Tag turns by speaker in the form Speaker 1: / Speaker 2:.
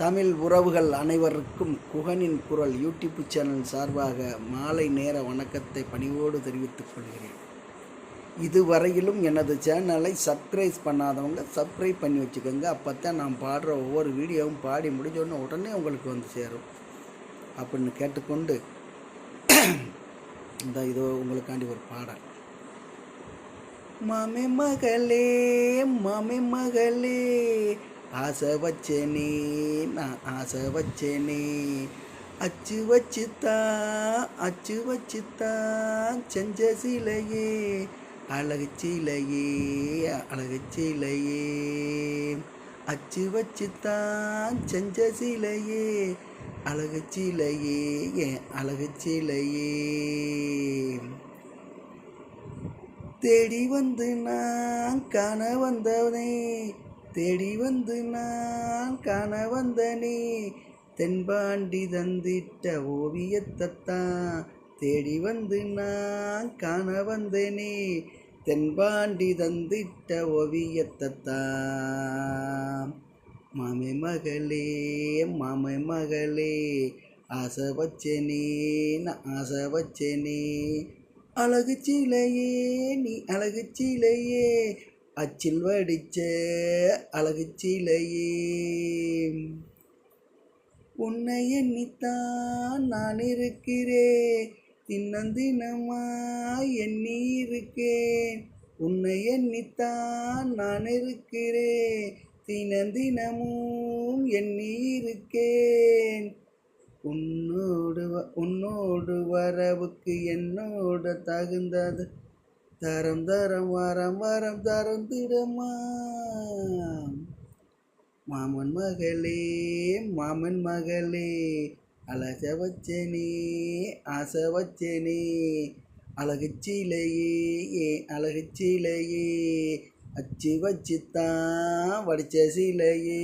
Speaker 1: தமிழ் உறவுகள் அனைவருக்கும் குகனின் குரல் யூடியூப் சேனல் சார்பாக மாலை நேர வணக்கத்தை பணிவோடு தெரிவித்துக் கொள்கிறேன். இதுவரையிலும் எனது சேனலை சப்ஸ்கிரைப் பண்ணாதவங்க சப்ஸ்கிரைப் பண்ணி வச்சுக்கோங்க. அப்போ தான் நான் பாடுற ஒவ்வொரு வீடியோவும் பாடி முடிஞ்சோடனே உடனே உங்களுக்கு வந்து சேரும். அப்படின்னு கேட்டுக்கொண்டு இந்த இதோ உங்களுக்காண்டி ஒரு பாடல். மாமே மகளே மாமே மகளே ஆசை வச்சேனே நான் ஆசை வச்சேனே. அச்சு வச்சுத்தான் அச்சு வச்சுத்தான் செஞ்ச சிலையே அழகு சிலையே அழகு சிலையே. அச்சு வச்சுத்தான் செஞ்ச சிலையே அழகு சிலையே ஏன் அழகு சிலையே. தேடி வந்து நான் காண வந்தவனே தேடி வந்து நான் காண வந்தனே. தென்பாண்டி தந்திட்ட ஓவியத்தைத்தான் தேடி வந்து நான் காண வந்தனே. தென்பாண்டி தந்திட்ட ஓவியத்தைத்தான். மாமே மகளே மாமே மகளே ஆசை வச்சனே நான் ஆசை வச்சனே. அழகு சீலையே நீ அழகு சீலையே அச்சில் வடிச்ச அழகு சிலையே உன்னை எண்ணித்தான் நான் இருக்கிறேன். தின்னந்தினமாய் எண்ணி இருக்கேன் உன்னை எண்ணித்தான் நான் இருக்கிறேன். தினந்தினமும் எண்ணி இருக்கேன் உன்னோடு உன்னோடு வரவுக்கு என்னோட தகுந்தது தரம் தரம் வரம் வரம் தரந்திடமா மாமன் மகளே மாமன் மகளே அழக வச்சனே ஆசை வச்சனே அழகு சீலையே ஏ அழகு சீலையே அச்சு வச்சுத்தான் வடிச்ச சீலையே.